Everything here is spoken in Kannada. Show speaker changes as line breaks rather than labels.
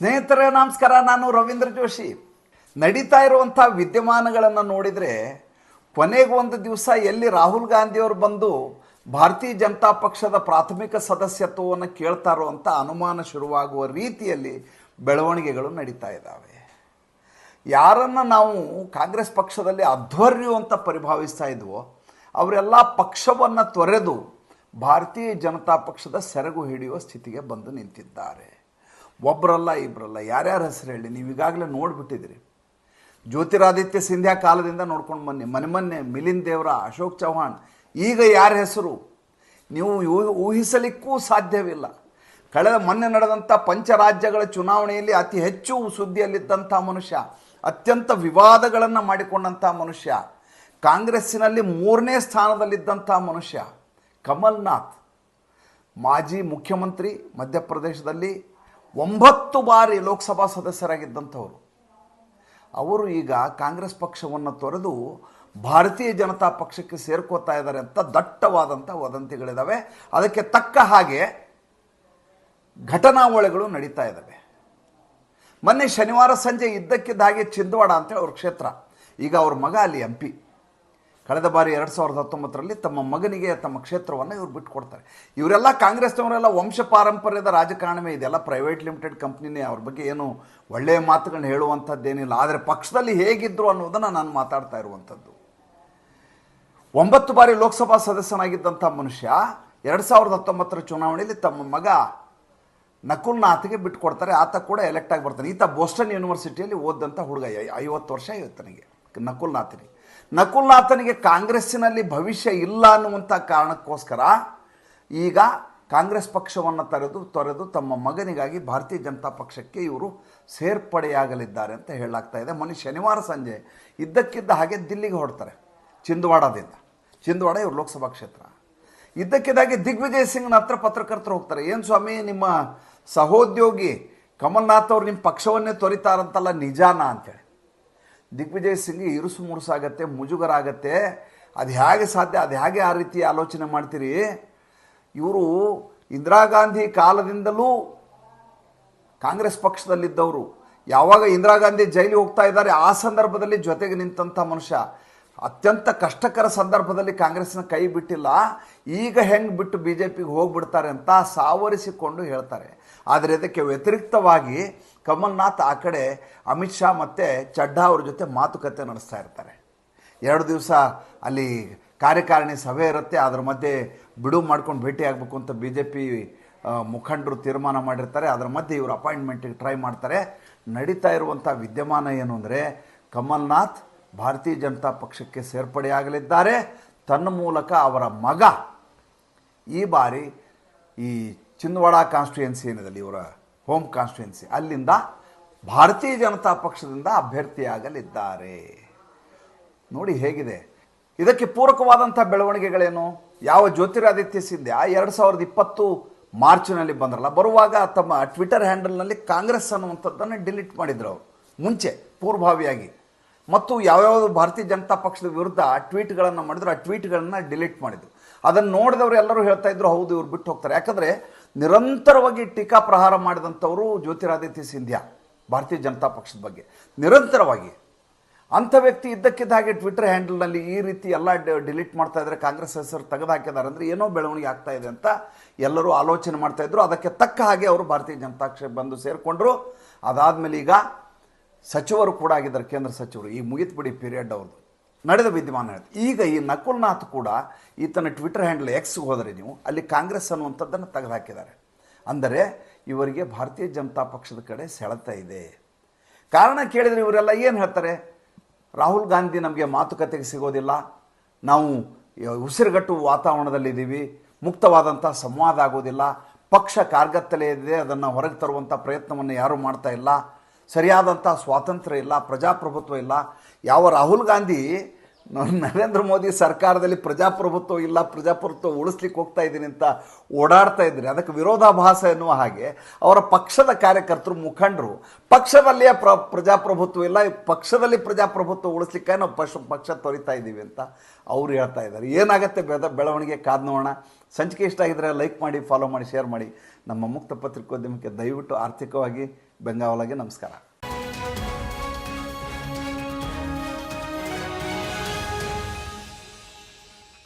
ಸ್ನೇಹಿತರೇ, ನಮಸ್ಕಾರ. ನಾನು ರವೀಂದ್ರ ಜೋಶಿ. ನಡೀತಾ ಇರುವಂಥ ವಿದ್ಯಮಾನಗಳನ್ನು ನೋಡಿದರೆ, ಕೊನೆಗೆ ಒಂದು ದಿವಸ ಎಲ್ಲಿ ರಾಹುಲ್ ಗಾಂಧಿಯವರು ಬಂದು ಭಾರತೀಯ ಜನತಾ ಪಕ್ಷದ ಪ್ರಾಥಮಿಕ ಸದಸ್ಯತ್ವವನ್ನು ಕೇಳ್ತಾರೋ ಅಂತ ಅನುಮಾನ ಶುರುವಾಗುವ ರೀತಿಯಲ್ಲಿ ಬೆಳವಣಿಗೆಗಳು ನಡೀತಾ ಇದ್ದಾವೆ. ಯಾರನ್ನು ನಾವು ಕಾಂಗ್ರೆಸ್ ಪಕ್ಷದಲ್ಲಿ ಅಧ್ವರ್ಯು ಅಂತ ಪರಿಭಾವಿಸ್ತಾ ಇದ್ವೋ, ಅವರೆಲ್ಲ ಪಕ್ಷವನ್ನು ತೊರೆದು ಭಾರತೀಯ ಜನತಾ ಪಕ್ಷದ ಸೆರಗು ಹಿಡಿಯುವ ಸ್ಥಿತಿಗೆ ಬಂದು ನಿಂತಿದ್ದಾರೆ. ಒಬ್ಬರಲ್ಲ ಇಬ್ಬರಲ್ಲ ಯಾರ್ಯಾರ ಹೆಸರು ಹೇಳಿ, ನೀವು ಈಗಾಗಲೇ ನೋಡಿಬಿಟ್ಟಿದ್ದೀರಿ. ಜ್ಯೋತಿರಾದಿತ್ಯ ಸಿಂಧ್ಯಾ ಕಾಲದಿಂದ ನೋಡ್ಕೊಂಡು ಬನ್ನಿ. ಮನೆ ಮೊನ್ನೆ ಮಿಲಿಂದ್ ದೇವರ, ಅಶೋಕ್ ಚೌಹಾಣ್ ಈಗ ಯಾರ ಹೆಸರು? ನೀವು ಊಹಿಸಲಿಕ್ಕೂ ಸಾಧ್ಯವಿಲ್ಲ. ಕಳೆದ ಮೊನ್ನೆ ನಡೆದಂಥ ಪಂಚರಾಜ್ಯಗಳ ಚುನಾವಣೆಯಲ್ಲಿ ಅತಿ ಹೆಚ್ಚು ಸುದ್ದಿಯಲ್ಲಿದ್ದಂಥ ಮನುಷ್ಯ, ಅತ್ಯಂತ ವಿವಾದಗಳನ್ನು ಮಾಡಿಕೊಂಡಂಥ ಮನುಷ್ಯ, ಕಾಂಗ್ರೆಸ್ಸಿನಲ್ಲಿ ಮೂರನೇ ಸ್ಥಾನದಲ್ಲಿದ್ದಂಥ ಮನುಷ್ಯ, ಕಮಲ್ನಾಥ್. ಮಾಜಿ ಮುಖ್ಯಮಂತ್ರಿ ಮಧ್ಯಪ್ರದೇಶದಲ್ಲಿ ಒಂಬತ್ತು ಬಾರಿ ಲೋಕಸಭಾ ಸದಸ್ಯರಾಗಿದ್ದಂಥವರು. ಅವರು ಈಗ ಕಾಂಗ್ರೆಸ್ ಪಕ್ಷವನ್ನು ತೊರೆದು ಭಾರತೀಯ ಜನತಾ ಪಕ್ಷಕ್ಕೆ ಸೇರ್ಕೋತಾ ಇದ್ದಾರೆ ಅಂತ ದಟ್ಟವಾದಂಥ ವದಂತಿಗಳಿದ್ದಾವೆ ಅದಕ್ಕೆ ತಕ್ಕ ಹಾಗೆ ಘಟನಾವಳಿಗಳು ನಡೀತಾ ಇದ್ದಾವೆ ಮೊನ್ನೆ ಶನಿವಾರ ಸಂಜೆ ಇದ್ದಕ್ಕಿದ್ದ ಹಾಗೆ ಚಿಂದವಾಡ ಅಂತೇಳಿ ಅವ್ರ ಕ್ಷೇತ್ರ. ಈಗ ಅವ್ರ ಮಗ ಅಲ್ಲಿ ಎಂ ಪಿ ಕಳೆದ ಬಾರಿ ಎರಡು ಸಾವಿರದ ಹತ್ತೊಂಬತ್ತರಲ್ಲಿ ತಮ್ಮ ಮಗನಿಗೆ ತಮ್ಮ ಕ್ಷೇತ್ರವನ್ನು ಇವ್ರು ಬಿಟ್ಟುಕೊಡ್ತಾರೆ ಇವರೆಲ್ಲ ಕಾಂಗ್ರೆಸ್ನವರೆಲ್ಲ ವಂಶ ಪಾರಂಪರ್ಯದ ರಾಜಕಾರಣವೇ ಇದೆಲ್ಲ ಪ್ರೈವೇಟ್ ಲಿಮಿಟೆಡ್ ಕಂಪ್ನಿನೇ ಅವ್ರ ಬಗ್ಗೆ ಏನು ಒಳ್ಳೆಯ ಮಾತುಗಳನ್ನ ಹೇಳುವಂಥದ್ದೇನಿಲ್ಲ ಆದರೆ ಪಕ್ಷದಲ್ಲಿ ಹೇಗಿದ್ರು ಅನ್ನೋದನ್ನು ನಾನು ಮಾತಾಡ್ತಾ ಇರುವಂಥದ್ದು ಒಂಬತ್ತು ಬಾರಿ ಲೋಕಸಭಾ ಸದಸ್ಯನಾಗಿದ್ದಂಥ ಮನುಷ್ಯ ಎರಡು ಸಾವಿರದ ಹತ್ತೊಂಬತ್ತರ ಚುನಾವಣೆಯಲ್ಲಿ ತಮ್ಮ ಮಗ ನಕುಲ್ನಾಥ್ಗೆ ಬಿಟ್ಕೊಡ್ತಾರೆ. ಆತ ಕೂಡ ಎಲೆಕ್ಟ್ ಆಗಿ ಬರ್ತಾನೆ. ಈತ ಬೋಸ್ಟನ್ ಯೂನಿವರ್ಸಿಟಿಯಲ್ಲಿ ಓದಂಥ ಹುಡುಗ. ಐವತ್ತು ವರ್ಷ ಇವತ್ತನಿಗೆ ನಕುಲ್ನಾಥನಿಗೆ ನಕುಲ್ನಾಥನಿಗೆ ಕಾಂಗ್ರೆಸ್ಸಿನಲ್ಲಿ ಭವಿಷ್ಯ ಇಲ್ಲ ಅನ್ನುವಂಥ ಕಾರಣಕ್ಕೋಸ್ಕರ ಈಗ ಕಾಂಗ್ರೆಸ್ ಪಕ್ಷವನ್ನು ತೊರೆದು ತೊರೆದು ತಮ್ಮ ಮಗನಿಗಾಗಿ ಭಾರತೀಯ ಜನತಾ ಪಕ್ಷಕ್ಕೆ ಇವರು ಸೇರ್ಪಡೆಯಾಗಲಿದ್ದಾರೆ ಅಂತ ಹೇಳಲಾಗ್ತಾ ಇದೆ. ಮೊನ್ನೆ ಶನಿವಾರ ಸಂಜೆ ಇದ್ದಕ್ಕಿದ್ದ ಹಾಗೆ ದಿಲ್ಲಿಗೆ ಹೊರಡ್ತಾರೆ, ಚಿಂದ್ವಾಡದಿಂದ. ಚಿಂದವಾಡ ಇವರು ಲೋಕಸಭಾ ಕ್ಷೇತ್ರ. ಇದ್ದಕ್ಕಿದ್ದಾಗೆ ದಿಗ್ವಿಜಯ್ ಸಿಂಗ್ನ ಹತ್ರ ಪತ್ರಕರ್ತರು ಹೋಗ್ತಾರೆ. ಏನು ಸ್ವಾಮಿ, ನಿಮ್ಮ ಸಹೋದ್ಯೋಗಿ ಕಮಲ್ನಾಥ್ ಅವ್ರು ನಿಮ್ಮ ಪಕ್ಷವನ್ನೇ ತೊರಿತಾರಂತಲ್ಲ ನಿಜಾನ ಅಂತೇಳಿ ದಿಗ್ವಿಜಯ್ ಸಿಂಗ್ ಇರುಸು ಮುರುಸಾಗತ್ತೆ ಮುಜುಗರ ಆಗತ್ತೆ ಅದು ಹೇಗೆ ಸಾಧ್ಯ, ಅದು ಹೇಗೆ ಆ ರೀತಿ ಆಲೋಚನೆ ಮಾಡ್ತೀರಿ? ಇವರು ಇಂದಿರಾ ಗಾಂಧಿ ಕಾಲದಿಂದಲೂ ಕಾಂಗ್ರೆಸ್ ಪಕ್ಷದಲ್ಲಿದ್ದವರು. ಯಾವಾಗ ಇಂದಿರಾ ಗಾಂಧಿ ಜೈಲಿಗೆ ಹೋಗ್ತಾ ಇದ್ದಾರೆ, ಆ ಸಂದರ್ಭದಲ್ಲಿ ಜೊತೆಗೆ ನಿಂತಹ ಮನುಷ್ಯ. ಅತ್ಯಂತ ಕಷ್ಟಕರ ಸಂದರ್ಭದಲ್ಲಿ ಕಾಂಗ್ರೆಸ್ನ ಕೈ ಬಿಟ್ಟಿಲ್ಲ. ಈಗ ಹೆಂಗೆ ಬಿಟ್ಟು ಬಿ ಜೆ ಪಿಗೆ ಹೋಗ್ಬಿಡ್ತಾರೆ ಅಂತ ಸಾವರಿಸಿಕೊಂಡು ಹೇಳ್ತಾರೆ. ಆದರೆ ಇದಕ್ಕೆ ವ್ಯತಿರಿಕ್ತವಾಗಿ ಕಮಲ್ನಾಥ್ ಆ ಕಡೆ ಅಮಿತ್ ಶಾ ಮತ್ತು ಚಡ್ಡಾ ಅವ್ರ ಜೊತೆ ಮಾತುಕತೆ ನಡೆಸ್ತಾ ಇರ್ತಾರೆ. ಎರಡು ದಿವಸ ಅಲ್ಲಿ ಕಾರ್ಯಕಾರಿಣಿ ಸಭೆ ಇರುತ್ತೆ. ಅದ್ರ ಮಧ್ಯೆ ಬಿಡುವು ಮಾಡ್ಕೊಂಡು ಭೇಟಿ ಆಗಬೇಕು ಅಂತ ಬಿ ಜೆ ಪಿ ಮುಖಂಡರು ತೀರ್ಮಾನ ಮಾಡಿರ್ತಾರೆ. ಅದರ ಮಧ್ಯೆ ಇವರು ಅಪಾಯಿಂಟ್ಮೆಂಟಿಗೆ ಟ್ರೈ ಮಾಡ್ತಾರೆ. ನಡೀತಾ ಇರುವಂಥ ವಿದ್ಯಮಾನ ಏನು ಅಂದರೆ ಕಮಲ್ನಾಥ್ ಭಾರತೀಯ ಜನತಾ ಪಕ್ಷಕ್ಕೆ ಸೇರ್ಪಡೆಯಾಗಲಿದ್ದಾರೆ. ತನ್ನ ಮೂಲಕ ಅವರ ಮಗ ಈ ಬಾರಿ ಈ ಚಿಂದವಾಡ ಕಾನ್ಸ್ಟಿಟ್ಯುಯೆನ್ಸಿ ಏನಿದೆ ಇವರ ಹೋಮ್ ಕಾನ್ಸ್ಟಿಟ್ಯುಯೆನ್ಸಿ ಅಲ್ಲಿಂದ ಭಾರತೀಯ ಜನತಾ ಪಕ್ಷದಿಂದ ಅಭ್ಯರ್ಥಿಯಾಗಲಿದ್ದಾರೆ. ನೋಡಿ ಹೇಗಿದೆ. ಇದಕ್ಕೆ ಪೂರಕವಾದಂಥ ಬೆಳವಣಿಗೆಗಳೇನು? ಯಾವ ಜ್ಯೋತಿರಾದಿತ್ಯ ಆ ಎರಡು ಸಾವಿರದ ಇಪ್ಪತ್ತು ಮಾರ್ಚ್ನಲ್ಲಿ ಬಂದ್ರಲ್ಲ, ಬರುವಾಗ ತಮ್ಮ ಟ್ವಿಟರ್ ಹ್ಯಾಂಡಲ್ನಲ್ಲಿ ಕಾಂಗ್ರೆಸ್ ಅನ್ನುವಂಥದ್ದನ್ನು ಡಿಲೀಟ್ ಮಾಡಿದ್ರು ಅವರು. ಮುಂಚೆ ಪೂರ್ವಭಾವಿಯಾಗಿ. ಮತ್ತು ಯಾವ್ಯಾವ ಭಾರತೀಯ ಜನತಾ ಪಕ್ಷದ ವಿರುದ್ಧ ಟ್ವೀಟ್ಗಳನ್ನು ಮಾಡಿದ್ರು, ಆ ಟ್ವೀಟ್ಗಳನ್ನು ಡಿಲೀಟ್ ಮಾಡಿದ್ರು. ಅದನ್ನು ನೋಡಿದವರು ಎಲ್ಲರೂ ಹೇಳ್ತಾ ಇದ್ರು, ಹೌದು, ಇವ್ರು ಬಿಟ್ಟು ಹೋಗ್ತಾರೆ. ಯಾಕಂದರೆ ನಿರಂತರವಾಗಿ ಟೀಕಾ ಪ್ರಹಾರ ಮಾಡಿದಂಥವರು ಜ್ಯೋತಿರಾದಿತ್ಯ ಸಿಂಧ್ಯಾ, ಭಾರತೀಯ ಜನತಾ ಪಕ್ಷದ ಬಗ್ಗೆ. ನಿರಂತರವಾಗಿ. ಅಂಥ ವ್ಯಕ್ತಿ ಇದ್ದಕ್ಕಿದ್ದ ಹಾಗೆ ಟ್ವಿಟರ್ ಹ್ಯಾಂಡಲ್ನಲ್ಲಿ ಈ ರೀತಿ ಎಲ್ಲ ಡಿಲೀಟ್ ಮಾಡ್ತಾ ಇದ್ದಾರೆ ಕಾಂಗ್ರೆಸ್ ಹೆಸರು ತೆಗೆದು ಹಾಕಿದ್ದಾರೆ ಅಂದರೆ ಏನೋ ಬೆಳವಣಿಗೆ ಆಗ್ತಾ ಇದೆ ಅಂತ ಎಲ್ಲರೂ ಆಲೋಚನೆ ಮಾಡ್ತಾ ಇದ್ರು. ಅದಕ್ಕೆ ತಕ್ಕ ಹಾಗೆ ಅವರು ಭಾರತೀಯ ಜನತಾ ಪಕ್ಷ ಬಂದು ಸೇರಿಕೊಂಡ್ರು. ಅದಾದಮೇಲೆ ಈಗ ಸಚಿವರು ಕೂಡ ಆಗಿದ್ದಾರೆ ಕೇಂದ್ರ ಸಚಿವರು. ಈ ಮುಗಿತ್ ಬಿಡಿ ಪೀರಿಯಡ್ ಅವ್ರದ್ದು ನಡೆದ ವಿದ್ಯಮಾನ ಹೇಳ್ತು ಈಗ ಈ ನಕುಲ್ನಾಥ್ ಕೂಡ ಈತನ ಟ್ವಿಟರ್ ಹ್ಯಾಂಡಲ್ ಎಕ್ಸ್ಗೆ ಹೋದರೆ ನೀವು, ಅಲ್ಲಿ ಕಾಂಗ್ರೆಸ್ ಅನ್ನುವಂಥದ್ದನ್ನು ತೆಗೆದುಹಾಕಿದ್ದಾರೆ. ಅಂದರೆ ಇವರಿಗೆ ಭಾರತೀಯ ಜನತಾ ಪಕ್ಷದ ಕಡೆ ಸೆಳೆತ ಇದೆ. ಕಾರಣ ಕೇಳಿದರೆ ಇವರೆಲ್ಲ ಏನು ಹೇಳ್ತಾರೆ? ರಾಹುಲ್ ಗಾಂಧಿ ನಮಗೆ ಮಾತುಕತೆಗೆ ಸಿಗೋದಿಲ್ಲ. ನಾವು ಉಸಿರುಗಟ್ಟು ವಾತಾವರಣದಲ್ಲಿದ್ದೀವಿ ಮುಕ್ತವಾದಂಥ ಸಂವಾದ ಆಗೋದಿಲ್ಲ. ಪಕ್ಷ ಕಾರ್ಗತ್ತಲೇ ಇದೆ. ಅದನ್ನು ಹೊರಗೆ ತರುವಂಥ ಪ್ರಯತ್ನವನ್ನು ಯಾರೂ ಮಾಡ್ತಾ ಇಲ್ಲ. ಸರಿಯಾದಂಥ ಸ್ವಾತಂತ್ರ್ಯ ಇಲ್ಲ ಪ್ರಜಾಪ್ರಭುತ್ವ ಇಲ್ಲ. ಯಾವ ರಾಹುಲ್ ಗಾಂಧಿ ನರೇಂದ್ರ ಮೋದಿ ಸರ್ಕಾರದಲ್ಲಿ ಪ್ರಜಾಪ್ರಭುತ್ವ ಇಲ್ಲ, ಪ್ರಜಾಪ್ರಭುತ್ವ ಉಳಿಸ್ಲಿಕ್ಕೆ ಹೋಗ್ತಾ ಇದ್ದೀನಿ ಅಂತ ಓಡಾಡ್ತಾ ಇದ್ದರೆ ಅದಕ್ಕೆ ವಿರೋಧಾಭಾಸ ಎನ್ನುವ ಹಾಗೆ ಅವರ ಪಕ್ಷದ ಕಾರ್ಯಕರ್ತರು, ಮುಖಂಡರು, ಪಕ್ಷದಲ್ಲಿಯೇ ಪ್ರ, ಪ್ರಜಾಪ್ರಭುತ್ವ ಇಲ್ಲ, ಪಕ್ಷದಲ್ಲಿ ಪ್ರಜಾಪ್ರಭುತ್ವ ಉಳಿಸ್ಲಿಕ್ಕೆ ನಾವು ಪಕ್ಷ ಪಕ್ಷ ತೊರಿತಾ ಇದ್ದೀವಿ ಅಂತ ಅವ್ರು ಹೇಳ್ತಾ ಇದ್ದಾರೆ. ಏನಾಗುತ್ತೆ ಬೆದ, ಬೆಳವಣಿಗೆ ಕಾದ್ ನೋಡೋಣ. ಸಂಚಿಕೆ ಇಷ್ಟ ಆಗಿದ್ರೆ ಲೈಕ್ ಮಾಡಿ, ಫಾಲೋ ಮಾಡಿ, ಶೇರ್ ಮಾಡಿ. ನಮ್ಮ ಮುಕ್ತ ಪತ್ರಿಕೋದ್ಯಮಕ್ಕೆ ದಯವಿಟ್ಟು ಆರ್ಥಿಕವಾಗಿ, ಬೆಂಗಾವಲಾಗಿ ನಮಸ್ಕಾರ.